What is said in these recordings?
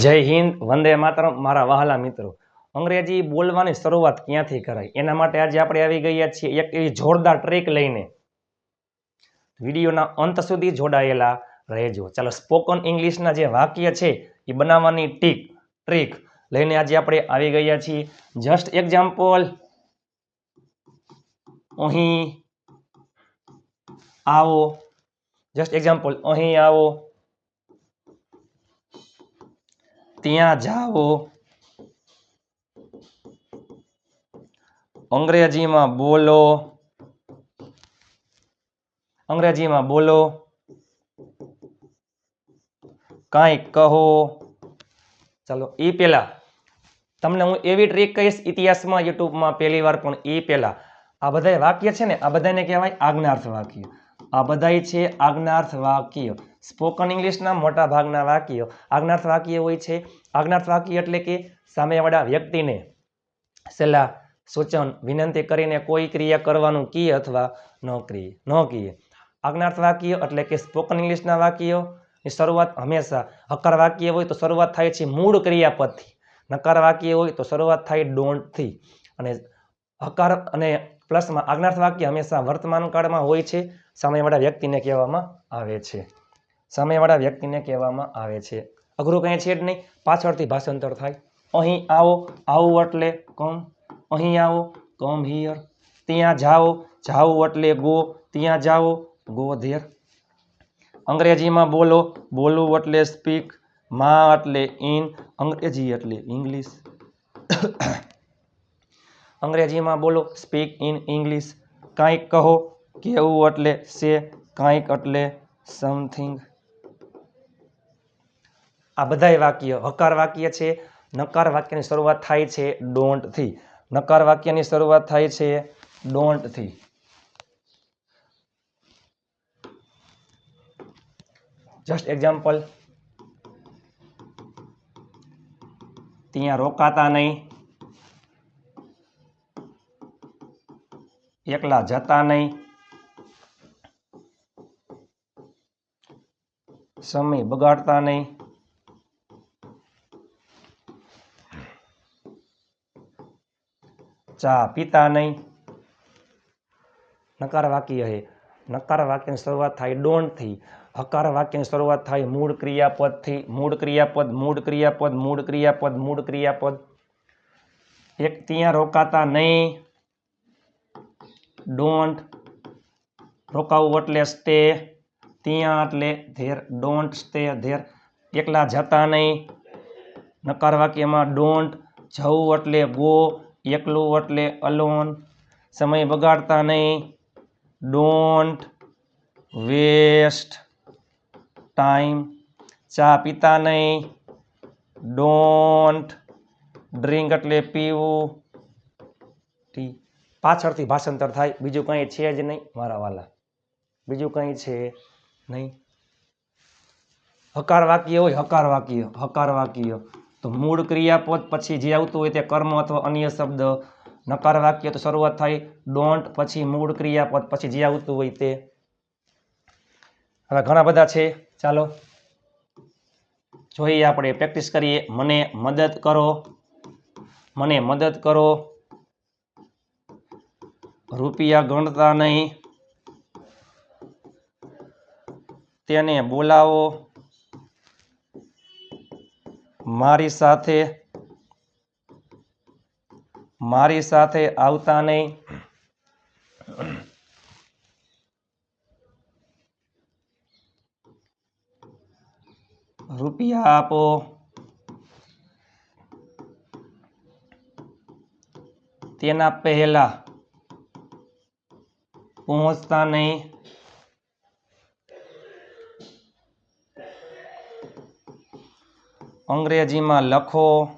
જય હિન્દ, વંદે માતરમ, મારા વહાલા મિત્રો. અંગ્રેજી બોલવાની શરૂઆત ક્યાંથી કરાય એના માટે આજે આપણે આવી ગયા છીએ એક એવી જોરદાર ટ્રીક લઈને. વિડીયોના અંત સુધી જોડાયેલા રહેજો. ચાલો સ્પોકન ઇંગ્લિશના જે વાક્ય છે, એ બનાવવાની ટીક ટ્રીક લઈને આજે આપણે આવી ગયા છીએ. જસ્ટ એક્ઝામ્પલ અહીં આવો. જસ્ટ એક્ઝામ્પલ અહીં આવો. ત્યાં જાઓ. અંગ્રેજીમાં બોલો. અંગ્રેજીમાં બોલો. કાંઈક કહો. ચાલો, એ પહેલાં. તમને હું એવી ટ્રીક કહીશ ઇતિહાસમાં, યુટ્યુબમાં પહેલી વાર પણ એ પહેલા. આ બધા વાક્ય છે ને, આ બધાને કહેવાય આજ્ઞાર્થ વાક્ય. આ બધાય છે આજ્ઞાર્થ વાક્ય. સ્પોકન ઇંગ્લિશના મોટા ભાગના વાક્યો. આજ્ઞાર્થ વાક્ય હોય છે. આજ્ઞાર્થ વાક્ય એટલે કે સામેવાળા વ્યક્તિને સલાહ, સૂચન, વિનંતી કરીને કોઈ ક્રિયા કરવાનું કીએ અથવા ન કરીએ ન કીએ. આજ્ઞાર્થ વાક્ય એટલે કે સ્પોકન ઇંગ્લિશના વાક્યો. ની શરૂઆત હંમેશા હકાર વાક્ય હોય તો શરૂઆત થાય છે મૂળ ક્રિયાપદથી. નકાર વાક્ય હોય તો શરૂઆત થાય ડોન્ટથી અને હકાર અને પ્લસમાં આજ્ઞાર્થ વાક્ય હંમેશા વર્તમાન કાળમાં હોય છે. સામેવાળા વ્યક્તિને કહેવામાં આવે છે. સામેવાળા વ્યક્તિને કહેવામાં આવે છે. અઘરું કંઈ છે જ નહીં. પાછળથી ભાષાંતર થાય. અહીં આવો, આવું એટલે કમ. અહીં આવો, કમ હિયર. ત્યાં જાઓ જાઓ એટલે ગો. ત્યાં જાઓ, ગો ધેર. અંગ્રેજીમાં બોલો, બોલવું એટલે સ્પીક, માં એટલે ઇન અંગ્રેજી એટલે ઇંગ્લિશ. અંગ્રેજીમાં બોલો સ્પીક ઇન ઇંગ્લિશ કાંઈક કહો કહેવું એટલે સે કાંઈક એટલે સમથિંગ આ બધાય વાક્ય હકાર વાક્ય છે. નકાર વાક્યની શરૂઆત થાય છે ડોન્ટથી નકાર વાક્યની શરૂઆત થાય છે ડોન્ટથી જસ્ટ એક્ઝામ્પલ ત્યાં રોકાતા નહીં. એકલા જતા નહીં. સમય બગાડતા નહીં. ચા પીતા નહીં. નકાર વાક્ય છે નકાર વાક્યની શરૂઆત થાય ડોન્ટથી હકાર વાક્યની શરૂઆત થાય મૂળ ક્રિયાપદથી. મૂળ ક્રિયાપદ મૂળ ક્રિયાપદ મૂળ ક્રિયાપદ મૂળ ક્રિયાપદ. એક ત્યાં રોકાતા નહીં. ડોન્ટ રોકાવું એટલે સ્ટે ત્યાં એટલે ધેર ડોન્ટ સ્ટે ધેર એકલા જતા નહીં. નકાર વાક્યમાં ડોન્ટ જવું એટલે ગો એકલું એટલે અલોન સમય બગાડતા નહીં. ડોન્ટ વેસ્ટ ટાઈમ ચા પીતા નહીં. ડોન્ટ ડ્રિંક એટલે પીવું. ટી પાછળથી ભાષાંતર થાય. બીજું કંઈ છે જ નહીં મારા વાલા. બીજું કંઈ છે નહીં. હકાર વાક્ય હોય, હકાર વાક્ય હકાર વાક્ય. તો મૂળ ક્રિયાપદ પછી જે આવતું હોય તે કર્મ અથવા અન્ય શબ્દ. નકાર વાક્ય તો શરૂઆત થાય. ડોન્ટ પછી મૂળ ક્રિયાપદ પછી જે આવતું હોય તે. હવે ઘણા બધા છે. ચાલો. જોઈએ આપણે. પ્રેક્ટિસ કરીએ. મને મદદ કરો. મને મદદ કરો. રૂપિયા ગણતા નહીં. તેને બોલાવો. મારી સાથે મારી સાથે આવતા નહીં. રૂપિયા આપો. તેના પહેલા પહોંચતા નહીં. અંગ્રેજીમાં લખો.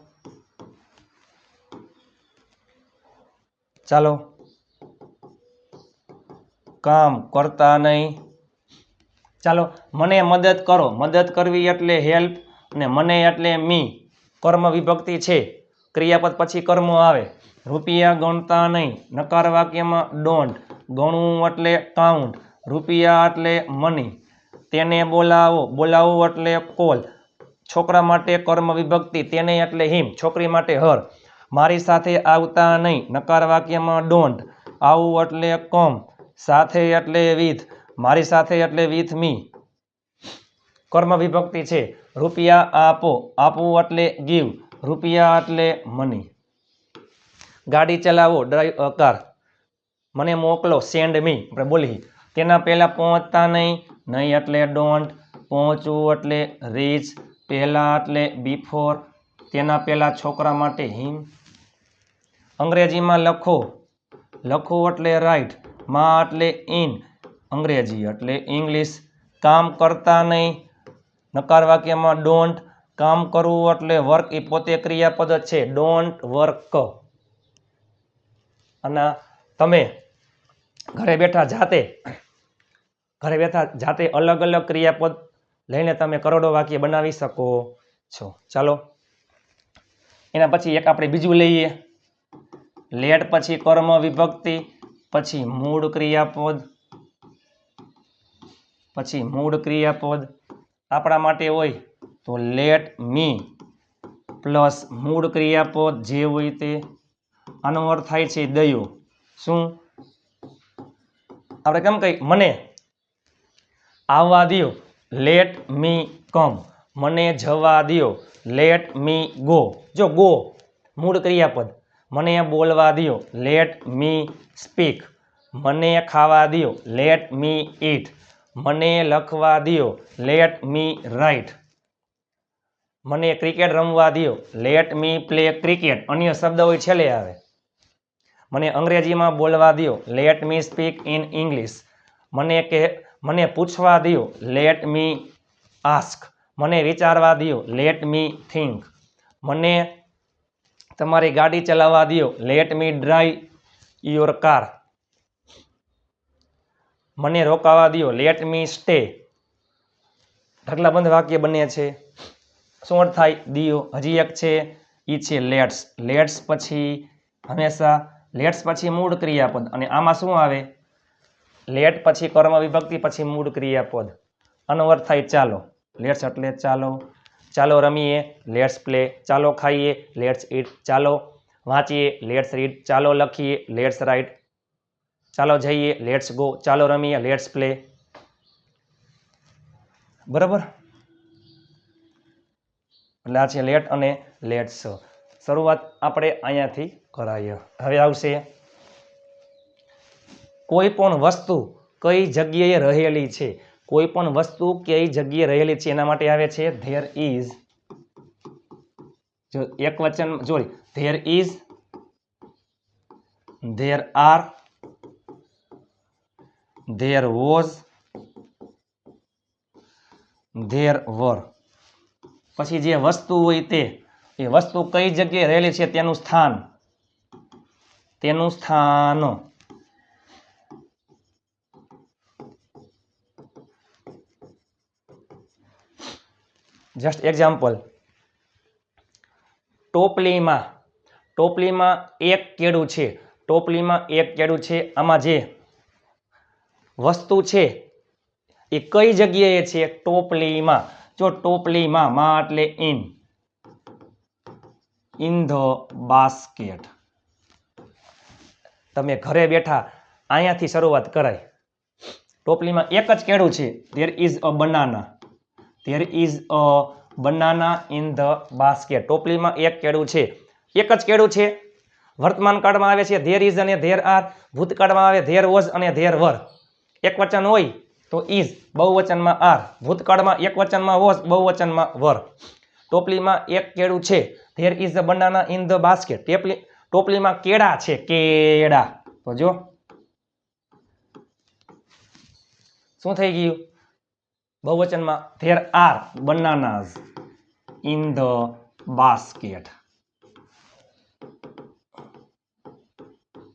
ચાલો. કામ કરતા નહીં. ચાલો, મને મદદ કરો. મદદ કરવી એટલે હેલ્પ અને મને એટલે મી. કર્મ વિભક્તિ છે. ક્રિયાપદ પછી કર્મો આવે. રૂપિયા ગણતા નહીં. નકાર વાક્યમાં ડોન્ટ ગણવું એટલે કાઉન્ટ રૂપિયા એટલે મની તેને બોલાવો, બોલાવવું એટલે કોલ. છોકરા માટે કર્મ વિભક્તિ, તેને એટલે હિમ. છોકરી માટે હર. મારી સાથે આવતા નહીં. નકાર વાક્યમાં ડોન્ટ આવું એટલે કોમ. સાથે એટલે વિથ મારી સાથે એટલે વિથ મી કર્મ વિભક્તિ છે. રૂપિયા આપો. આપવું એટલે ગીવ રૂપિયા એટલે મની ગાડી ચલાવો. Drive car. મને મોકલો સેન્ડ મી આપણે બોલી તેના પહેલાં પહોંચતા નહીં. નહીં એટલે ડોન્ટ પહોંચવું એટલે રીચ પહેલાં એટલે બિફોર તેના પહેલાં છોકરા માટે હિમ અંગ્રેજીમાં લખો. લખો એટલે રાઈટમાં એટલે ઇન અંગ્રેજી એટલે ઇંગ્લિશ કામ કરતા નહીં. નકાર વાક્યમાં ડોન્ટ કામ કરવું એટલે વર્ક એ પોતે ક્રિયાપદ છે. ડોન્ટ વર્ક અને તમે ઘરે બેઠા જાતે, ઘરે બેઠા જાતે અલગ અલગ ક્રિયાપદ લઈને તમે કરોડો વાક્ય બનાવી શકો છો. ચાલો, એના પછી એક આપણે બીજું લઈએ. લેટ પછી કર્મ વિભક્તિ, પછી મૂળ ક્રિયાપદ, પછી મૂળ ક્રિયાપદ. આપણા માટે હોય તો લેટ મી પ્લસ મૂળ ક્રિયાપદ જે હોય તે. આનો અર્થ થાય છે દયો. શું? આપણે કેમ કહી? મને. આવવા દ્યો. લેટ મી કમ મને જવા દ્યો. લેટ મી ગો જો ગો મૂળ ક્રિયાપદ. મને બોલવા દ્યો. લેટ મી સ્પીક મને ખાવા દ્યો. લેટ મી ઈટ મને લખવા દ્યો. લેટ મી રાઇટ મને ક્રિકેટ રમવા દ્યો. લેટ મી પ્લે ક્રિકેટ અન્ય શબ્દ હોય છેલ્લે આવે. મને અંગ્રેજીમાં બોલવા દ્યો. Let me speak in English મને કે, મને પૂછવા દ્યો. લેટ મી આસ્ક મને વિચારવા દ્યો. લેટ મી થિંક મને તમારી ગાડી ચલાવવા દ્યો. Let me drive your car મને રોકાવા દ્યો. લેટ મી સ્ટે ઢગલાબંધ વાક્ય બને છે. શું અર્થ થાય, દિયો. હજી એક છે. એ છે લેટ્સ લેટ્સ પછી હંમેશા લેટ્સ પછી મૂળ ક્રિયાપદ. અને આમાં શું આવે? લેટ પછી કર્મ વિભક્તિ, પછી મૂળ ક્રિયાપદ. અનવર્થ થાય ચાલો. લેટ્સ એટલે ચાલો. ચાલો રમીએ, લેટ્સ પ્લે. ચાલો ખાઈએ, લેટ્સ ઈટ. ચાલો વાંચીએ, લેટ્સ રીડ. ચાલો લખીએ, લેટ્સ રાઇટ ચાલો જઈએ, લેટ્સ ગો. ચાલો રમીએ, લેટ્સ પ્લે. બરાબર? એટલે આ છે લેટ અને લેટ્સ. શરૂઆત આપણે અહીંયાથી કરાઈએ હવે આવશે. કોઈ પણ વસ્તુ કઈ જગ્યાએ રહેલી છે? કોઈ પણ વસ્તુ કઈ જગ્યાએ રહેલી છે? એના માટે આવે છે ધેર ઇઝ જો એક વચન જોઈ there is there are there was there were પછી જે વસ્તુ હોય તે, એ વસ્તુ કઈ જગ્યાએ રહેલી છે? તેનું સ્થાન. તેનું સ્થાન. Just example ટોપલીમાં. ટોપલીમાં એક કેળું છે. ટોપલીમાં એક કેળું છે. આમાં જે વસ્તુ છે, એ કઈ જગ્યાએ છે? ટોપલીમાં. જો ટોપલીમાં, માં એટલે ઇન ઇન ધ બાસ્કેટ. તમે ઘરે બેઠા અહીંયાથી શરૂઆત કરાય. ટોપલીમાં એક જ કેળું છે. There is a banana there is a banana in the basket ટોપલીમાં એક કેળું છે. એક જ કેળું છે. વર્તમાન કાળમાં આવે છે. ધેર ઇઝ અને ધેર આર ભૂતકાળમાં આવે ધેર વોઝ અને ધેર વર એક વચન હોય તો ઇઝ બહુવચનમાં આર ભૂતકાળમાં એક વચનમાં વોઝ બહુવચનમાં વર ટોપલીમાં એક કેળું છે. There is a banana in the basket ટેપલી ટોપલીમાં કેળા છે, કેળા. તો જો. શું થઈ ગયું? બહુવચનમાં there are bananas in the basket.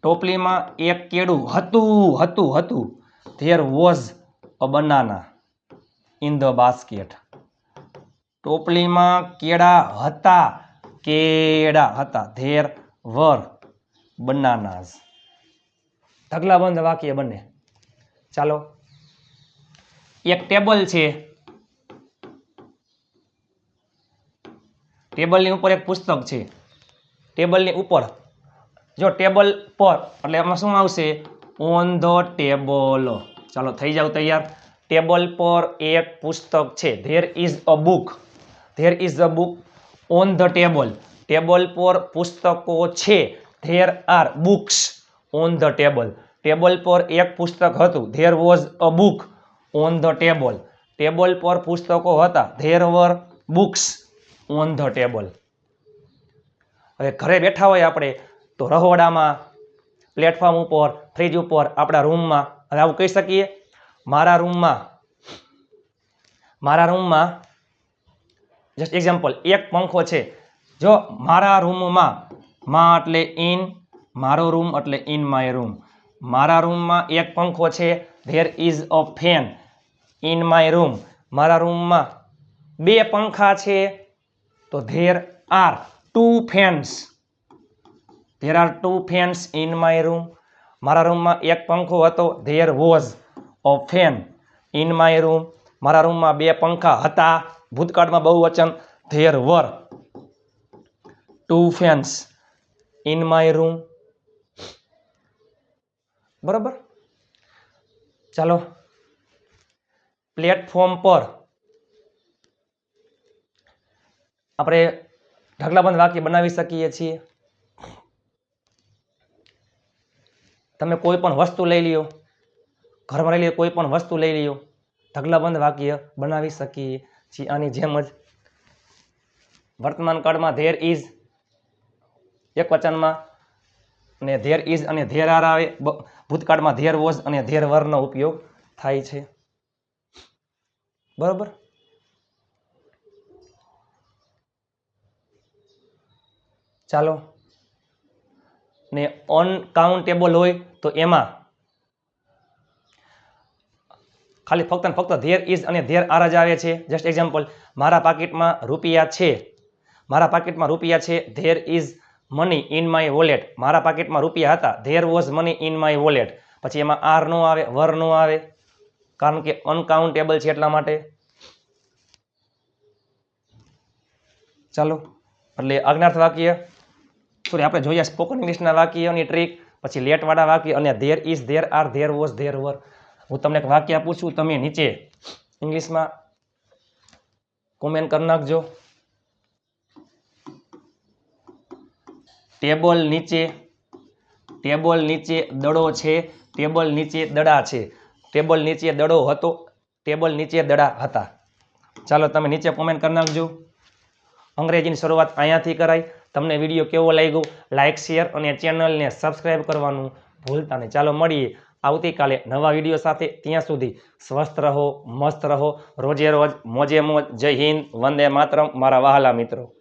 ટોપલીમાં એક કેળું હતું હતું હતું. There was a banana in the basket. ટોપલીમાં કેળા હતા કેળા હતા. ધેર વર બનાનાઝ. ઢગલાબંધ વાક્ય બને. ચાલો. એક ટેબલ છે. ટેબલની ઉપર એક પુસ્તક છે. ટેબલની ઉપર. જો ટેબલ પર, એટલે એમાં શું આવશે? ઓન ધ ટેબલ ચાલો, થઈ જાવ તૈયાર. ટેબલ પર એક પુસ્તક છે. There is a book there is a book on the table table પર પુસ્તકો છે. There are books on the table table પર એક પુસ્તક હતું. There was a book on the table table પર પુસ્તકો હતા. There were books on the table હવે ઘરે બેઠા હોય આપણે, તો રહોડામાં પ્લેટફોર્મ ઉપર ફ્રીજ ઉપર, આપણા રૂમમાં હવે આવું કહી શકીએ? મારા રૂમમાં મારા રૂમમાં જસ્ટ એક્ઝામ્પલ એક પંખો છે. જો મારા રૂમમાં માં એટલે ઇન મારો રૂમ એટલે ઇન માય રૂમ. મારા રૂમમાં એક પંખો છે there is a fan in my room મારા રૂમમાં બે પંખા છે, તો there are two fans there are two fans in my room મારા રૂમમાં એક પંખો હતો there was a fan in my room મારા રૂમમાં બે પંખા હતા, ભૂતકાળમાં બહુ વચન there were two fans in my room બરાબર? ચાલો. પ્લેટફોર્મ પર આપણે ઢગલાબંધ વાક્ય બનાવી શકીએ છીએ. તમે કોઈ પણ વસ્તુ લઈ લ્યો, ઘરમાં રહેલી કોઈ પણ વસ્તુ લઈ લ્યો, ઢગલાબંધ વાક્ય બનાવી શકીએ છીએ. આની જેમ જ વર્તમાન કાળમાં ધેર ઇઝ એક વચનમાં, અને ધેર ઇઝ અને ધેર આર આવે. ભૂતકાળમાં ધેર વોઝ અને ધેર વરનો ઉપયોગ થાય છે. બરોબર? ચાલો. ને અનકાઉન્ટેબલ હોય તો એમાં ખાલી ફક્ત ફક્ત ધેર ઇઝ અને ધેર આર જ આવે છે. જસ્ટ એક્ઝામ્પલ મારા પાકીટમાં રૂપિયા છે. મારા પાકીટમાં રૂપિયા છે, there is money in my wallet મારા પાકીટમાં રૂપિયા હતા. There was money in my wallet પછી એમાં આર નો આવે, વર નો આવે. કારણ કે અનકાઉન્ટેબલ છે એટલા માટે. ચાલો. એટલે અજ્ઞાર્થ વાક્ય. સોરી આપણે જોઈએ સ્પોકન ઇંગ્લિશના વાક્યની ટ્રીક પછી લેટવાળા વાક્ય અને there is there are there was there were હું તમને એક વાક્ય આપું છું, તમે નીચે ઇંગ્લિશમાં કોમેન્ટ કરી નાખજો. ટેબલ નીચે ટેબલ નીચે દડો છે, ટેબલ નીચે દડા છે. ટેબલ નીચે દડો હતો, ટેબલ નીચે દડા હતા. ચાલો તમે નીચે કોમેન્ટ કરી નાખજો. અંગ્રેજીની શરૂઆત અહીંયાથી કરાય. તમને વીડિયો કેવો લાગ્યો? લાઇક શેર અને ચેનલને સબસ્ક્રાઈબ કરવાનું ભૂલતા નહીં. ચાલો મળીએ આવતીકાલે નવા વીડિયો સાથે. ત્યાં સુધી સ્વસ્થ રહો, મસ્ત રહો. રોજે રોજ મોજે મોજ. જય હિન્દ, વંદે માતરમ. મારા વહાલા મિત્રો.